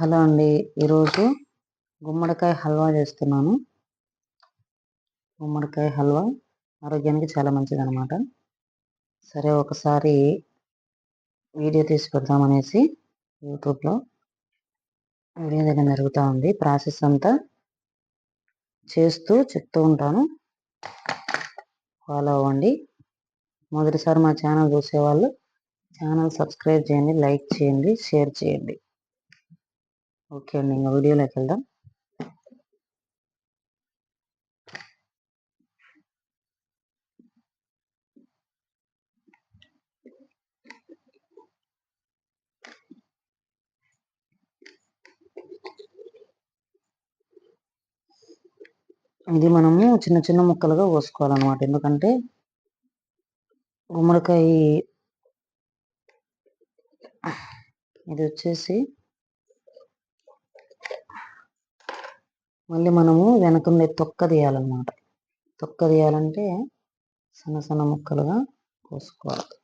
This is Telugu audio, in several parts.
హలో అండి. ఈరోజు గుమ్మడికాయ హల్వా చేస్తున్నాను. గుమ్మడికాయ హల్వా ఆరోగ్యానికి చాలా మంచిది అనమాట సరే ఒకసారి వీడియో తీసి పెడదామనేసి యూట్యూబ్లో వీడియో దగ్గర జరుగుతూ ఉంది. ప్రాసెస్ అంతా చేస్తూ చెప్తూ ఉంటాను. ఫాలో అవ్వండి. మొదటిసారి మా ఛానల్ చూసేవాళ్ళు ఛానల్ సబ్స్క్రైబ్ చేయండి లైక్ చేయండి షేర్ చేయండి. ఓకే అండి ఇంకా వీడియోలోకి వెళ్దాం. ఇది మనము చిన్న చిన్న ముక్కలుగా కోసుకోవాలన్నమాట. ఎందుకంటే గుమ్మడికాయ ఇది వచ్చేసి మళ్ళీ మనము వెనకుండే తొక్క తీయాలన్నమాట. తొక్క తీయాలంటే సన్న సన్న ముక్కలుగా కోసుకోవాలి.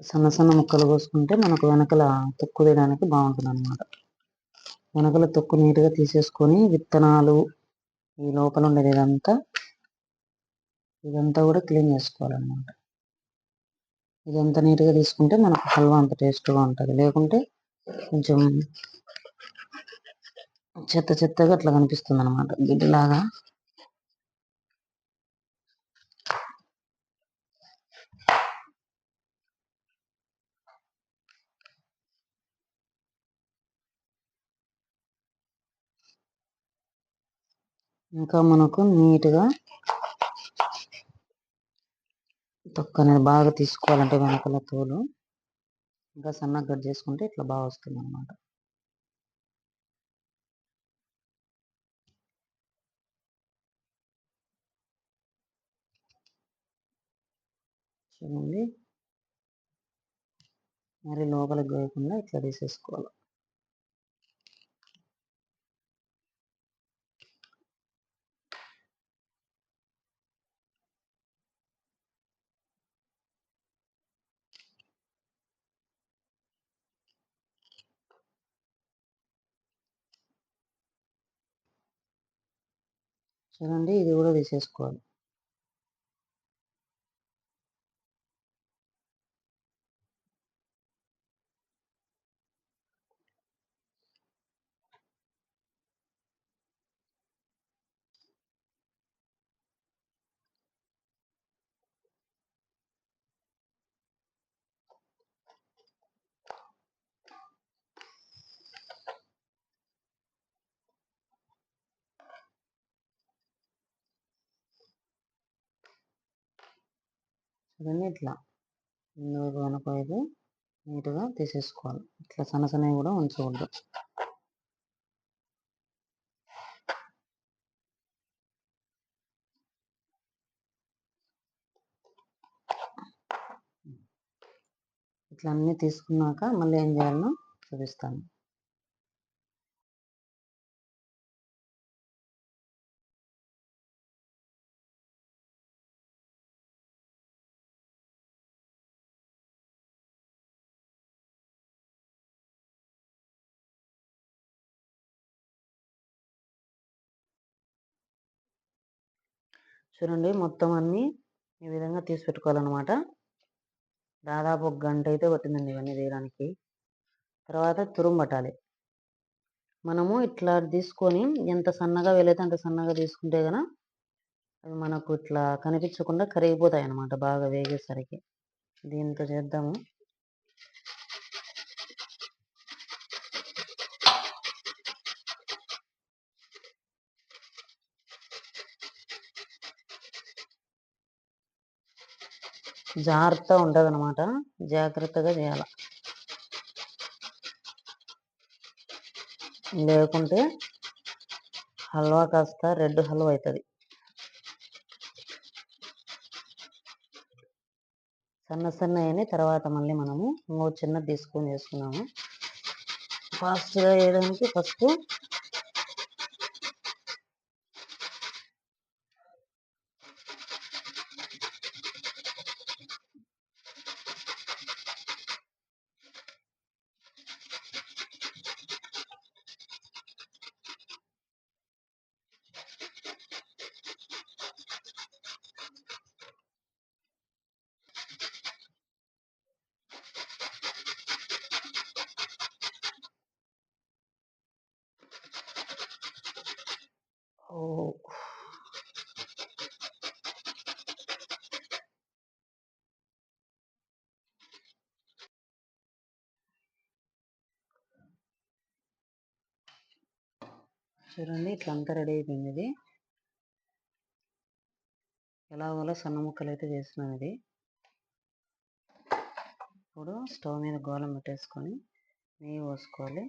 సన్న సన్న ముక్కలు కోసుకుంటే మనకు వెనకల తొక్కు తీయడానికి బాగుంటుంది అనమాట వెనకల తొక్కు నీట్గా తీసేసుకొని విత్తనాలు ఈ లోపల ఉండేది ఇదంతా ఇదంతా కూడా క్లీన్ చేసుకోవాలన్నమాట. ఇదంతా నీట్గా తీసుకుంటే మనకు హల్వా అంత టేస్ట్గా ఉంటుంది. లేకుంటే కొంచెం చెత్త చెత్తగా అట్లా కనిపిస్తుంది అనమాట గిడ్డలాగా ఇంకా మనకు నీట్గా తొక్క అనేది బాగా తీసుకోవాలంటే వెనకల తోలు. ఇంకా సన్నగా కట్ చేసుకుంటే ఇట్లా బాగా వస్తుంది అనమాట చూడండి. మరి లోపలికి పోయకుండా ఇట్లా తీసేసుకోవాలి. చూడండి ఇది కూడా తీసేసుకోవాలి. చూడండి ఇట్లా ముందు వెనక వైపు నీట్గా తీసేసుకోవాలి. ఇట్లా సన్న సన్నవి కూడా ఉంచకూడదు. ఇట్లా అన్నీ తీసుకున్నాక మళ్ళీ ఏం చేయాలనో చూపిస్తాను. చూడండి మొత్తం అన్నీ ఈ విధంగా తీసి పెట్టుకోవాలన్నమాట. దాదాపు ఒక గంట అయితే పట్టిందండి ఇవన్నీ తీయడానికి తర్వాత తురుము పట్టాలి. మనము ఇట్లా తీసుకొని ఎంత సన్నగా వెళ్ళైతే అంత సన్నగా తీసుకుంటే కనుక అవి మనకు ఇట్లా కనిపించకుండా కరిగిపోతాయి అన్నమాట బాగా వేగేసరికి. దీంతో చేద్దాము. జాగ్రత్త ఉంటుంది అనమాట జాగ్రత్తగా చేయాలి. లేకుంటే హల్వా కాస్త రెడ్ హల్వా అవుతుంది సన్న సన్న అయిన తర్వాత మళ్ళీ మనము ఇంకో చిన్నది తీసుకొని చేసుకున్నాము ఫాస్ట్గా వేయడానికి ఫస్ట్ చూడండి ఇట్లా అంతా రెడీ అయిపోయింది. ఇది ఎలాగోలా సన్న ముక్కలు అయితే చేస్తున్నాం ఇది. ఇప్పుడు స్టవ్ మీద గోళం పెట్టేసుకొని నెయ్యి పోసుకోవాలి.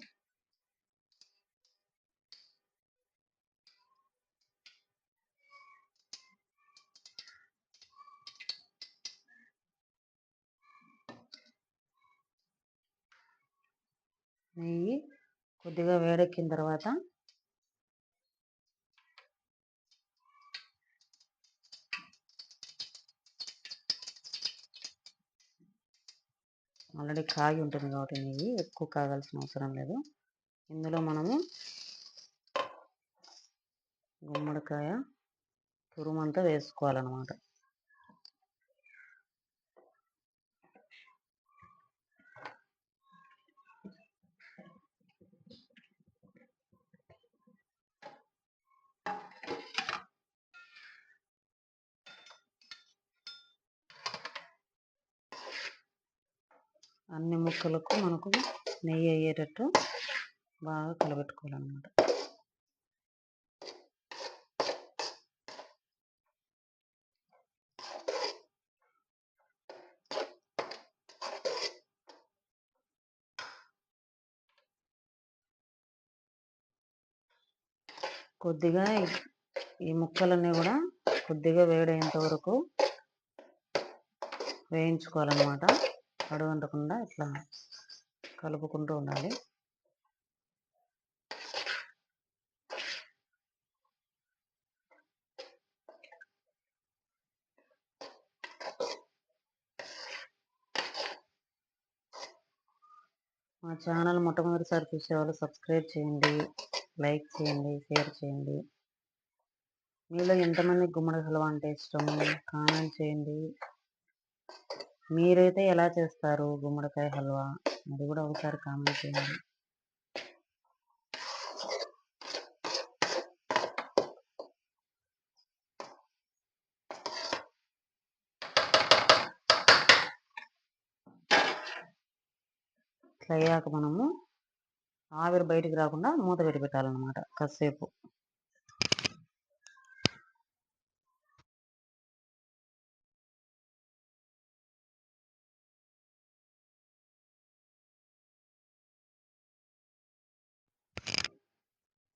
నెయ్యి కొద్దిగా వేడెక్కిన తర్వాత ఆల్రెడీ కాగి ఉంటుంది కాబట్టి నెయ్యి ఎక్కువ కాగాల్సిన అవసరం లేదు. ఇందులో మనము గుమ్మడికాయ తురుమంతా వేసుకోవాలన్నమాట. అన్ని ముక్కలకు మనకు నెయ్యి అయ్యేటట్టు బాగా కలబెట్టుకోవాలన్నమాట. కొద్దిగా ఈ ముక్కలన్నీ కూడా కొద్దిగా వేడైనంత వరకు వేయించుకోవాలన్నమాట. అడుగంటకుండా ఇట్లా కలుపుకుంటూ ఉండాలి. మా ఛానల్ మొట్టమొదటిసారి చూసేవాళ్ళు సబ్స్క్రైబ్ చేయండి లైక్ చేయండి షేర్ చేయండి. మీలో ఎంతమంది గుమ్మడి హల్వా అంటే ఇష్టము? కామెంట్ చేయండి. మీరైతే ఎలా చేస్తారు? గుమ్మడికాయ హల్వా? అది కూడా ఒకసారి కామెంట్ చేయండి. ఇట్లా అయ్యాక మనము ఆవిరి బయటికి రాకుండా మూత పెట్టి పెట్టాలన్నమాట. కాసేపు.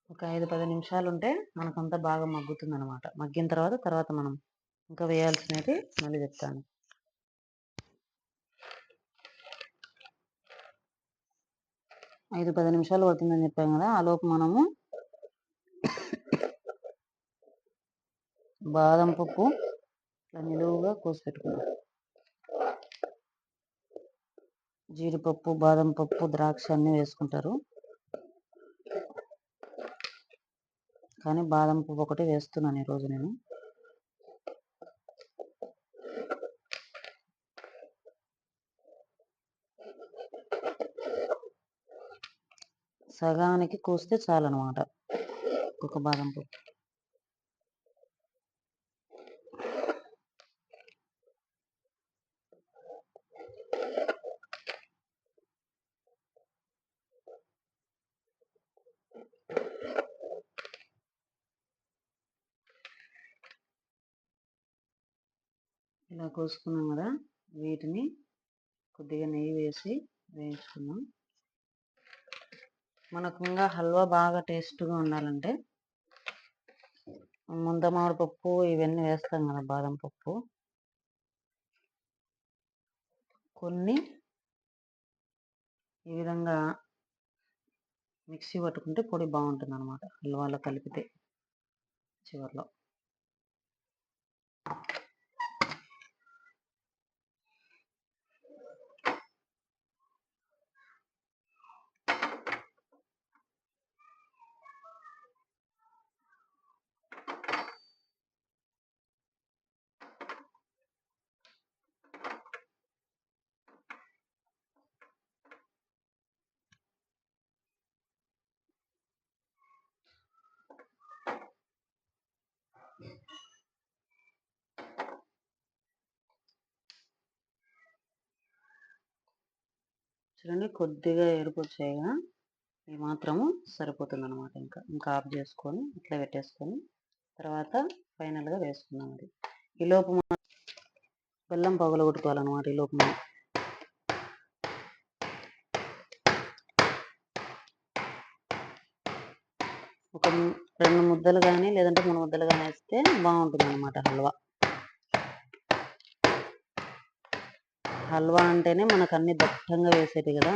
ఒక ఐదు పది నిమిషాలు ఉంటే మనకంతా బాగా మగ్గుతుంది అనమాట మగ్గిన తర్వాత తర్వాత మనం ఇంకా వేయాల్సినవి మళ్ళీ చెప్తాను. ఐదు పది నిమిషాలు పడుతుందని చెప్పాం కదా ఆలోపు మనము బాదం పప్పు ఇట్లా నిలువుగా కోసి పెట్టుకున్నాం జీడిపప్పు బాదం పప్పు ద్రాక్ష అన్నీ వేసుకుంటారు. కానీ బాదం పువ్వు ఒకటి వేస్తున్నాను ఈరోజు నేను. సగానికి కోస్తే చాలన్నమాట ఒక బాదం పువ్వు. ఇలా కోసుకున్నాం కదా వీటిని కొద్దిగా నెయ్యి వేసి వేయించుకున్నాం మనకు ఇంకా హల్వా బాగా టేస్ట్గా ఉండాలంటే ముంద మామిడి పప్పు ఇవన్నీ వేస్తాం కదా బాదం పప్పు. కొన్ని ఈ విధంగా మిక్సీ పట్టుకుంటే పొడి బాగుంటుంది అనమాట హల్వాలో కలిపితే చివరిలో. చూడండి కొద్దిగా ఎరుపు వచ్చాయిగా ఇది మాత్రము సరిపోతుంది అనమాట ఇంకా. ఇంకా ఆఫ్ చేసుకొని ఇట్లా పెట్టేసుకొని తర్వాత ఫైనల్గా వేసుకున్నాం అది. ఈ లోపు బెల్లం పగల కొట్టుకోవాలన్నమాట ఈ లోపు మనం. ఒక రెండు ముద్దలు కానీ లేదంటే మూడు ముద్దలు కానీ వేస్తే బాగుంటుంది అనమాట హల్వా. హల్వా అంటేనే మనకు అన్ని దట్టంగా వేసేది కదా.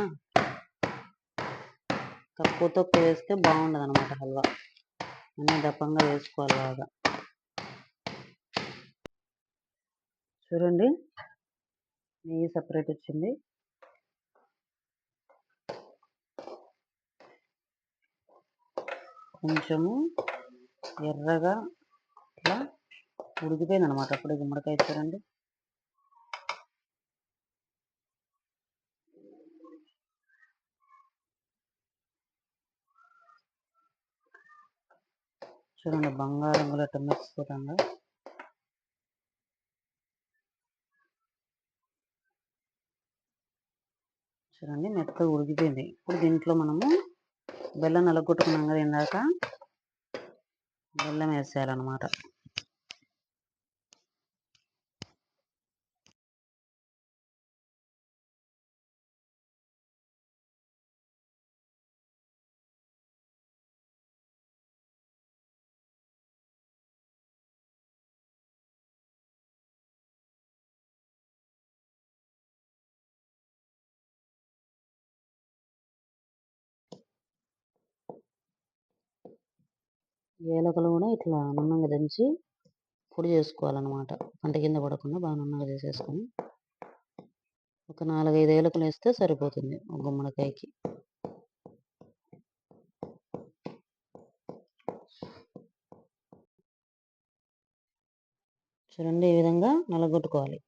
తక్కువ తక్కువ వేస్తే బాగుండదు అనమాట హల్వా. అన్ని దప్పంగా వేసుకోవాలి బాగా. చూడండి నెయ్యి సపరేట్ వచ్చింది. కొంచెము ఎర్రగా ఇట్లా ఉడికిపోయింది అనమాట అప్పుడు గుమ్మడికాయ చూడండి చూడండి బంగారం కూడా ఎట్లా మెరిసిపోతుందో చూడండి మెత్త ఉడికిపోయింది. ఇప్పుడు దీంట్లో మనము బెల్లం నలగొట్టుకున్నాం కదా ఇందాక. బెల్లం వేసేయాలన్నమాట. ఏలకలు కూడా ఇట్లా నున్నగా దంచి పొడి చేసుకోవాలన్నమాట. పంట కింద పడకుండా బాగా నున్నగా చేసేసుకొని ఒక నాలుగైదు ఏలకలు వేస్తే సరిపోతుంది ఒక గుమ్మడికాయకి. చూడండి ఈ విధంగా నలగొట్టుకోవాలి.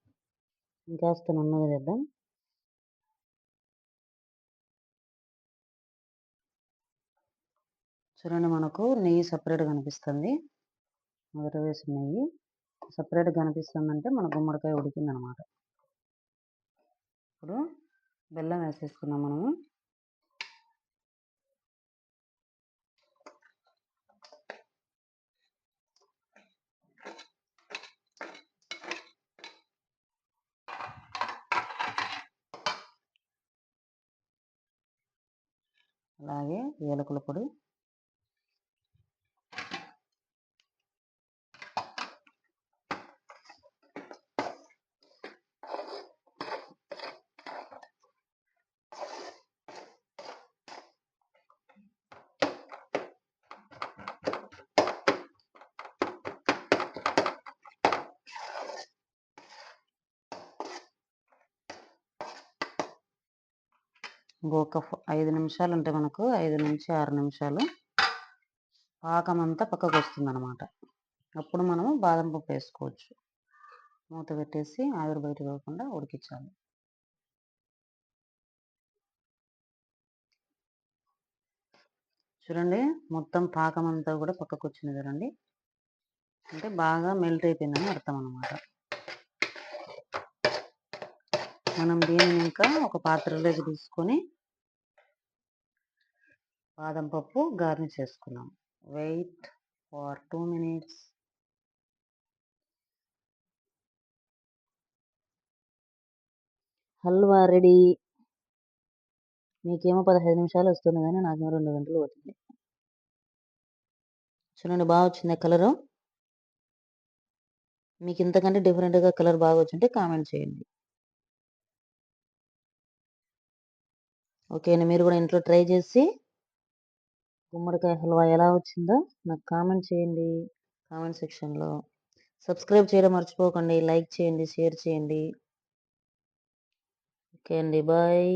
ఇంకాస్త నున్నగా చేద్దాం. చూడండి మనకు నెయ్యి సపరేట్గా కనిపిస్తుంది. మొదట వేసిన నెయ్యి సపరేట్గా కనిపిస్తుందంటే మన గుమ్మడికాయ ఉడికిందనమాట. ఇప్పుడు బెల్లం వేసేసుకున్నాం మనము. అలాగే ఏలకుల పొడి ఇంకొక ఐదు నిమిషాలు ఉంటే మనకు ఐదు నుంచి ఆరు నిమిషాలు. పాకం అంతా పక్కకు వస్తుంది అనమాట అప్పుడు మనము బాదం పప్పు వేసుకోవచ్చు. మూత పెట్టేసి ఆవిరి బయట పోకుండా ఉడికించాలి. చూడండి మొత్తం పాకం అంతా కూడా పక్కకు వచ్చింది చూడండి అంటే బాగా మెల్ట్ అయిపోయిందని అర్థం అనమాట మనం దీనిని ఇంకా ఒక పాత్రలోకి తీసుకొని బాదం పప్పు గార్నిష్ చేసుకున్నాం. Wait for two minutes halwa ready. మీకేమో పదహైదు నిమిషాలు వస్తుంది కానీ నాకేమో రెండు గంటలు అవుతుంది చూడండి బాగా వచ్చింది కలరు? మీకు ఇంతకంటే డిఫరెంట్గా కలర్ బాగా వచ్చింటే కామెంట్ చేయండి. ఓకే అండి మీరు కూడా ఇంట్లో ట్రై చేసి గుమ్మడికాయ హల్వా ఎలా వచ్చిందో నాకు కామెంట్ చేయండి. కామెంట్ సెక్షన్లో సబ్స్క్రైబ్ చేయడం మర్చిపోకండి. లైక్ చేయండి షేర్ చేయండి. ఓకే అండి బాయ్.